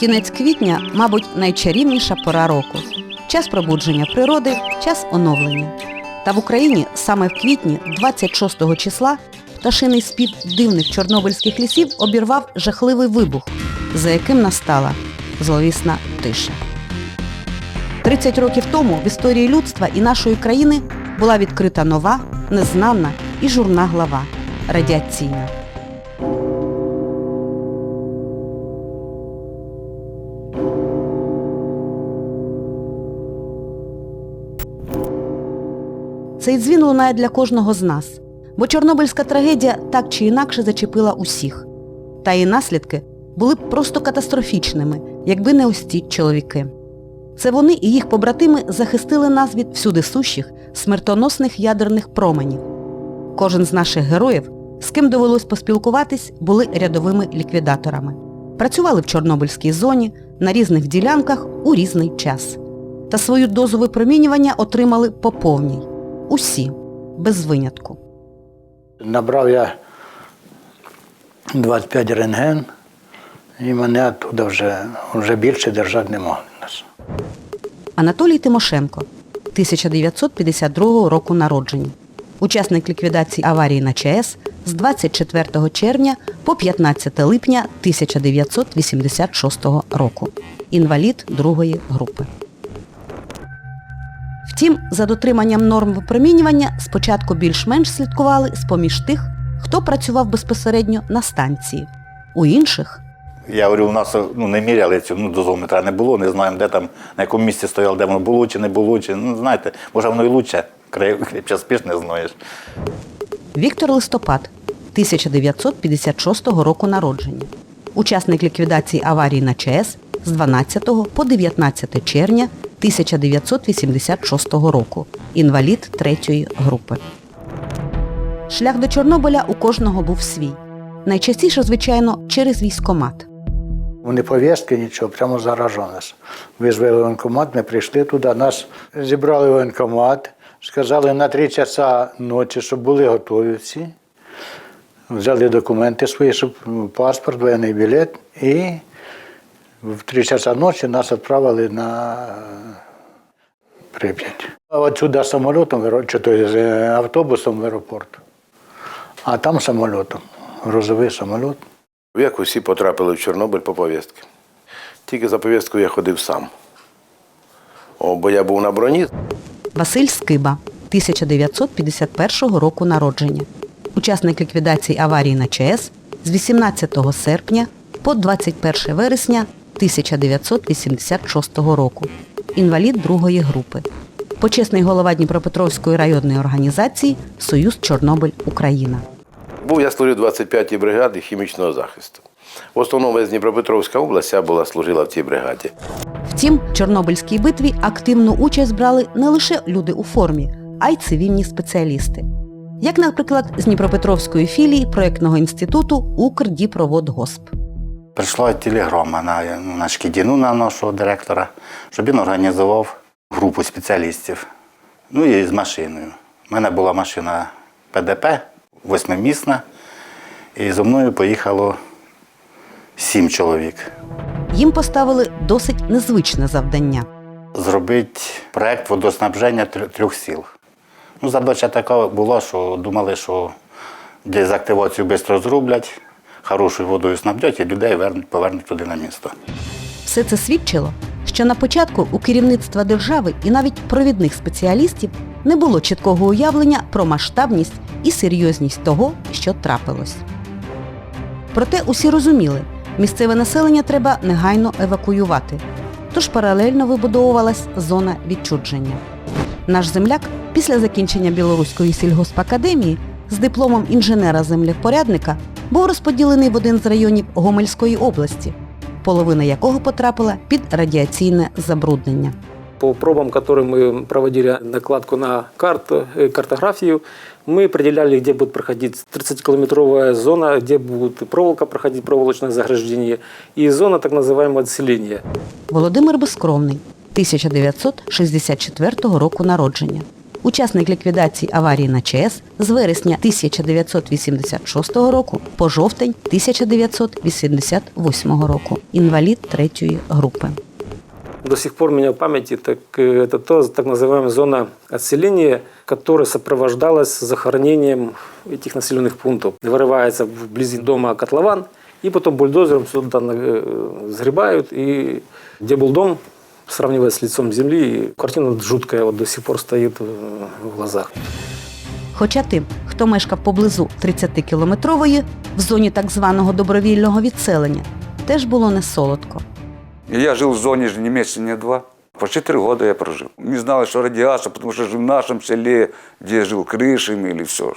Кінець квітня, мабуть, найчарівніша пора року. Час пробудження природи, час оновлення. Та в Україні саме в квітні, 26 числа, пташиний спів дивних чорнобильських лісів обірвав жахливий вибух, за яким настала зловісна тиша. 30 років тому в історії людства і нашої країни була відкрита нова, незнана і журна глава радіаційна. Цей дзвін лунає для кожного з нас, бо Чорнобильська трагедія так чи інакше зачепила усіх. Та її наслідки були б просто катастрофічними, якби не ось ці чоловіки. Це вони і їх побратими захистили нас від всюди сущих, смертоносних ядерних променів. Кожен з наших героїв, з ким довелось поспілкуватись, були рядовими ліквідаторами. Працювали в Чорнобильській зоні на різних ділянках у різний час. Та свою дозу випромінювання отримали по повній. Усі, без винятку. Набрав я 25 рентген, і мене туди вже, вже більше держати не могли. Анатолій Тимошенко, 1952 року народження. Учасник ліквідації аварії на ЧАЕС з 24 червня по 15 липня 1986 року. Інвалід другої групи. Втім, за дотриманням норм випромінювання спочатку більш-менш слідкували з-поміж тих, хто працював безпосередньо на станції. У інших Я говорю, у нас ну, не міряли цю ну, дозометра не було, не знаємо, де там, на якому місці стояло, де воно було чи не було. Чи, ну, знаєте, може воно і лучше, крепче спиш, не знаєш. Віктор Листопад, 1956 року народження. Учасник ліквідації аварії на ЧАЕС з 12 по 19 червня 1986 року. Інвалід третьої групи. Шлях до Чорнобиля у кожного був свій. Найчастіше, звичайно, через військомат. Вони повістки нічого, прямо заражали нас. Визвали воєнкомат, ми прийшли туди, нас зібрали воєнкомат, сказали на 3 часа ночі, щоб були готові всі. Взяли документи свої, щоб паспорт, воєнний білет, і в 3 часа ночі нас відправили на Прип'ять. А Отсюди самолітом, чи то є, е, автобусом в аеропорт, а там самолітом, грузовий самоліт. Як усі потрапили в Чорнобиль по повістки. Тільки за повісткою я ходив сам. О, бо я був на броні. Василь Скиба, 1951 року народження. Учасник ліквідації аварії на ЧАЕС з 18 серпня по 21 вересня 1986 року. Інвалід другої групи. Почесний голова Дніпропетровської районної організації Союз Чорнобиль Україна. Був я служив 25-й бригаді хімічного захисту. В основному весь Дніпропетровська область я була служила в цій бригаді. Втім, в Чорнобильській битві активну участь брали не лише люди у формі, а й цивільні спеціалісти. Як, наприклад, з Дніпропетровської філії проєктного інституту Укрдіпроводгосп. Прийшла телеграма на, на Шкідіну, на нашого директора, щоб він організував групу спеціалістів. Ну і з машиною. У мене була машина ПДП, восьмимісна, і зо мною поїхало сім чоловік. Їм поставили досить незвичне завдання. Зробити проєкт водоснабження трьох- трьох сіл. Ну, задача така була, що думали, що дезактивацію швидко зроблять, хорошою водою снабдять і людей вернуть, повернуть туди на місто. Все це свідчило, що на початку у керівництва держави і навіть провідних спеціалістів не було чіткого уявлення про масштабність і серйозність того, що трапилось. Проте усі розуміли, місцеве населення треба негайно евакуювати. Тож паралельно вибудовувалась зона відчудження. Наш земляк після закінчення Білоруської сільгоспакадемії з дипломом інженера-землевпорядника був розподілений в один з районів Гомельської області, половина якого потрапила під радіаційне забруднення. По пробам, которые мы проводили накладку на карту, э, картографию, мы определяли, где будет проходить 30-километровая зона, где будет проволока проходить, проволочное заграждение, и зона так называемого отселения. Володимир Безкровний, 1964 року народження. учасник ліквідації аварії на ЧАЕС з вересня 1986 року по жовтень 1988 року, інвалід третьої групи. До сих пор у меня в памяти так, э, это то, так называемая зона отселения, которая сопровождалась захоронением этих населенных пунктов. Вырывается вблизи дома котлован, и потом бульдозером сюда э, сгребают, и где был дом, сравнивая с лицом земли, и картина жуткая вот до сих пор стоит э, в глазах. Хоча тим, хто мешкав поблизу 30-кілометрової в зоні так званого добровільного відселення, теж було не солодко. И я жил в зоне же не месяц, не два. Почти три года я прожил. Не знал, что радиация, потому что жил в нашем селе, где жил крышами или все.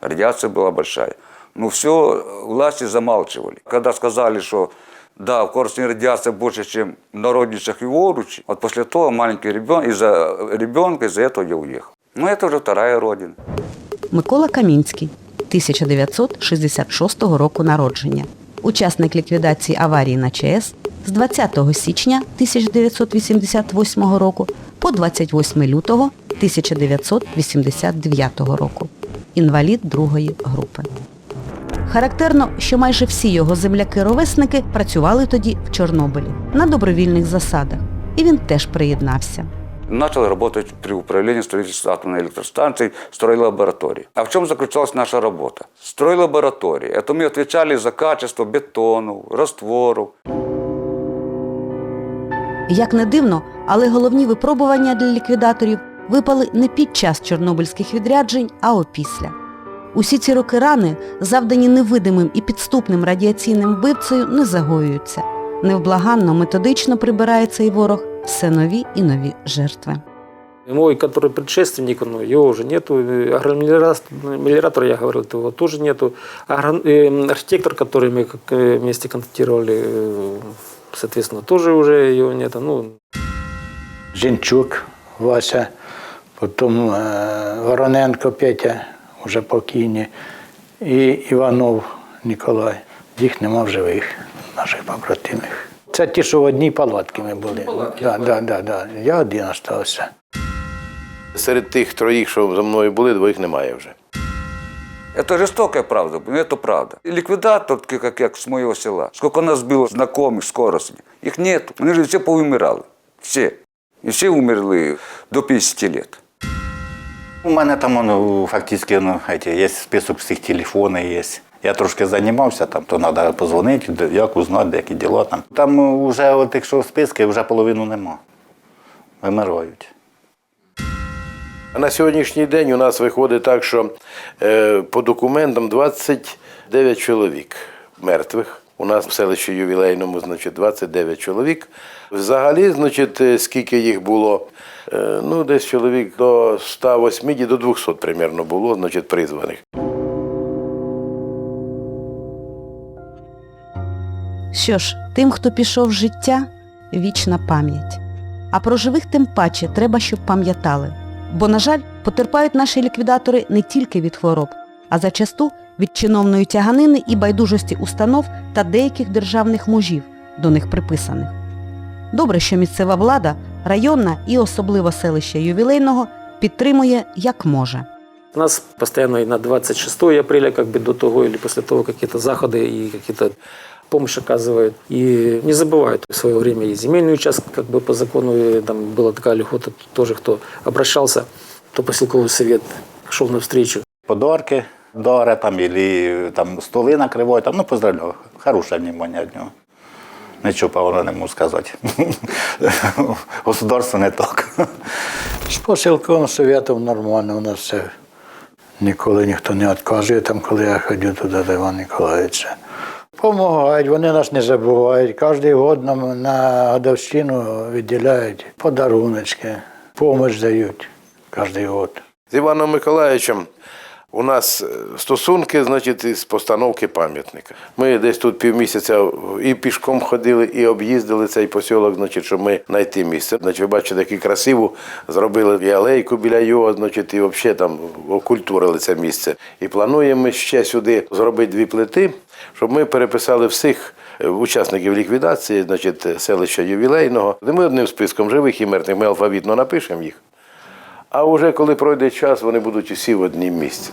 Радиация была большая. Но все власти замалчивали. Когда сказали, что да, в Корсуне радиация больше, чем в Народничах и Оручи, того маленький ребенок, из-за ребенка, из-за этого я уехал. Ну, это уже вторая родина. Микола Камінський, 1966 року народження, учасник ліквідації аварії на ЧАЕС з 20 січня 1988 року по 28 лютого 1989 року, інвалід другої групи. Характерно, що майже всі його земляки-ровесники працювали тоді в Чорнобилі на добровільних засадах, і він теж приєднався. Начал работать при управлении строительства атомной электростанции, стройлаборатории. А в чем заключалась наша работа? Стройлаборатории. Это мы отвечали за качество бетону, растворов, Як не дивно, але головні випробування для ліквідаторів випали не під час чорнобильських відряджень, а опісля. Усі ці роки рани, завдані невидимим і підступним радіаційним вбивцею, не загоюються. Невблаганно, методично прибирає цей ворог все нові і нові жертви. Мой, который предшественник, ну, его уже нету. Э, Агромелиора- Мелиоратор, я говорил, его тоже нету. Агро- э, Архитектор, который мы как, э, вместе контактировали, э, соответственно, тоже уже его нет. Ну, Жінчук Вася, потім е, Вороненко Петя, вже покійні, і Іванов Ніколай. Їх нема в живих, наших побратимів. Це ті, що в одній палатці ми були. Да, да, да, да. Я один залишився. Серед тих троїх, що за мною були, двоїх немає вже. Это жестокая правда, но это правда. И ликвидатор, такие, как я, с моего села, сколько у нас было знакомых скоростных, их нету. Они же все повымирали. Все. И все умерли до 50 лет. У мене там ну, фактично ну, є список всіх телефонів є. Я трошки займався, там, то треба позвонити, як узнати, які діла там. Там вже, от, якщо списки, вже половину нема. Вимирають. На сьогоднішній день у нас виходить так, що е, по документам 29 чоловік мертвих. У нас в селищі ювілейному, значить, 29 чоловік. Взагалі, значить, е, скільки їх було, Е, ну, десь чоловік до 180 до 200 примерно було, значить, призваних. Що ж, тим, хто пішов з життя, вічна пам'ять. А про живих тим паче треба, щоб пам'ятали. Бо, на жаль, потерпають наші ліквідатори не тільки від хвороб, а зачасту від чиновної тяганини і байдужості установ та деяких державних мужів, до них приписаних. Добре, що місцева влада, районна і особливо селище ювілейного підтримує як може. у нас постоянно и на 26 апреля, как бы до того или после того какие-то заходы и какие-то помощь оказывают. И не забывают в свое время и земельный участок, как бы по закону э, там была такая льгота, тоже кто обращался, то поселковый совет шел навстречу. Подарки даре, там, или, там, столи накривають, там, ну, поздравляю. Хороше внимання від нього. Нічого певно не можу сказати. Государство не так. З посилковим совєтом нормально у нас все. Ніколи ніхто не відказує, там, коли я ходю туди до Івана Ніколаївича. Помагають, вони нас не забувають. Кожен год нам на годовщину виділяють подаруночки, допомогу дають кожен год. З Іваном Миколаївичем у нас е, стосунки, значить, із постановки пам'ятника. Ми десь тут півмісяця і пішком ходили, і об'їздили цей посілок, значить, щоб ми знайти місце. Значить, ви бачите, таку красиву зробили і алейку біля його, значить, і взагалі там окультурили це місце. І плануємо ми ще сюди зробити дві плити, щоб ми переписали всіх е, учасників ліквідації, значить, селища ювілейного. Ми одним списком живих і мертвих, ми алфавітно напишемо їх. А вже коли пройде час, вони будуть усі в однім місці.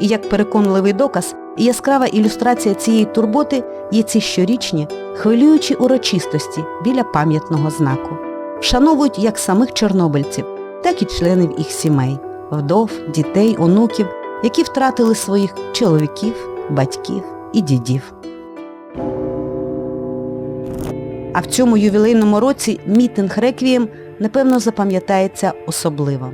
І як переконливий доказ яскрава ілюстрація цієї турботи є ці щорічні, хвилюючі урочистості біля пам'ятного знаку. Вшановують як самих чорнобильців, так і членів їх сімей, вдов, дітей, онуків, які втратили своїх чоловіків, батьків і дідів. А в цьому ювілейному році мітинг реквієм напевно запам'ятається особливо.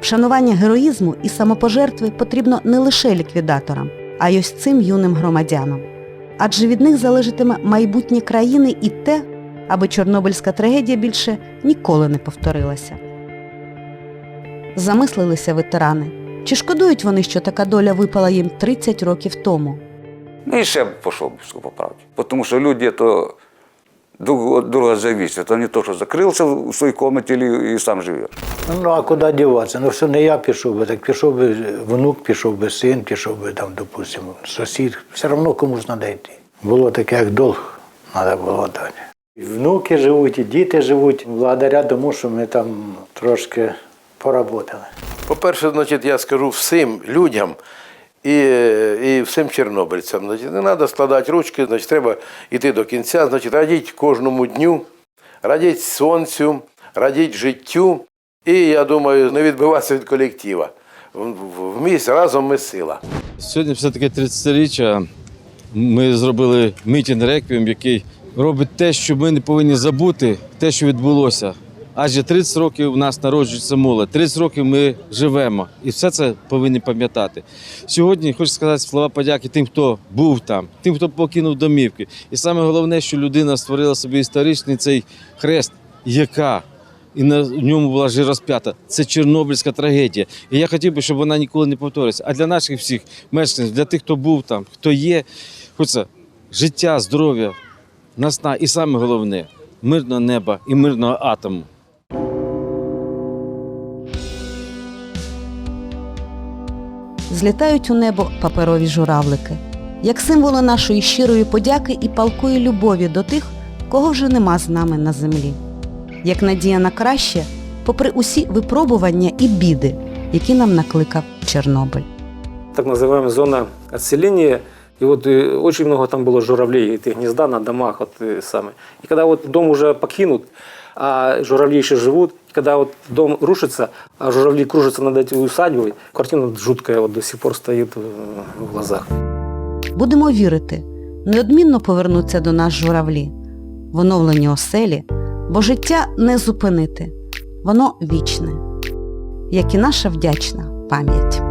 Вшанування героїзму і самопожертви потрібно не лише ліквідаторам, а й ось цим юним громадянам. Адже від них залежатиме майбутнє країни і те, аби Чорнобильська трагедія більше ніколи не повторилася. Замислилися ветерани. Чи шкодують вони, що така доля випала їм 30 років тому? Ну и ще пошел бы, по правде. Потому что люди это друг от друга зависят. Это не то, что закрылся в своей комнате или и сам живет. Ну а куди діватися? Ну все не я пішов би, так пішов би внук, пішов би син, пішов би там, допустимо, сусід. Все одно комусь треба йти. Було таке, як долг, треба було дати. І внуки живуть, і діти живуть, благодаря тому, що ми там трошки поработали. По-перше, значить, я скажу всім людям і, і всім чорнобильцям. Значить, не треба складати ручки, значить, треба йти до кінця, значить, радіть кожному дню, радіть сонцю, радіть життю. І я думаю, не відбиватися від колектива. В, в, в разом ми сила. Сьогодні все-таки 30-річчя. Ми зробили мітінг реквієм, який робить те, що ми не повинні забути, те, що відбулося. Адже 30 років у нас народжується молодь, 30 років ми живемо, і все це повинні пам'ятати. Сьогодні хочу сказати слова подяки тим, хто був там, тим, хто покинув домівки. І саме головне, що людина створила собі історичний цей хрест, яка і на ньому була ж розп'ята. Це Чорнобильська трагедія. І я хотів би, щоб вона ніколи не повторилася. А для наших всіх мешканців, для тих, хто був там, хто є, хочеться життя, здоров'я, насна і саме головне мирного неба і мирного атому. Злітають у небо паперові журавлики, як символи нашої щирої подяки і палкої любові до тих, кого вже нема з нами на землі. Як надія на краще, попри усі випробування і біди, які нам накликав Чорнобиль. так називаємо зона отселения. И вот э, очень много там было журавлей, этих гнезда на домах вот э, самое. И когда вот дом уже покинут, а журавли еще живут, и когда вот дом рушится, а журавли кружатся над этой усадьбой, картина жуткая вот до сих пор стоит э, в глазах. Будемо вірити, неодмінно повернуться до нас журавлі, в оновлені оселі, бо життя не зупинити, воно вічне, як і наша вдячна пам'ять.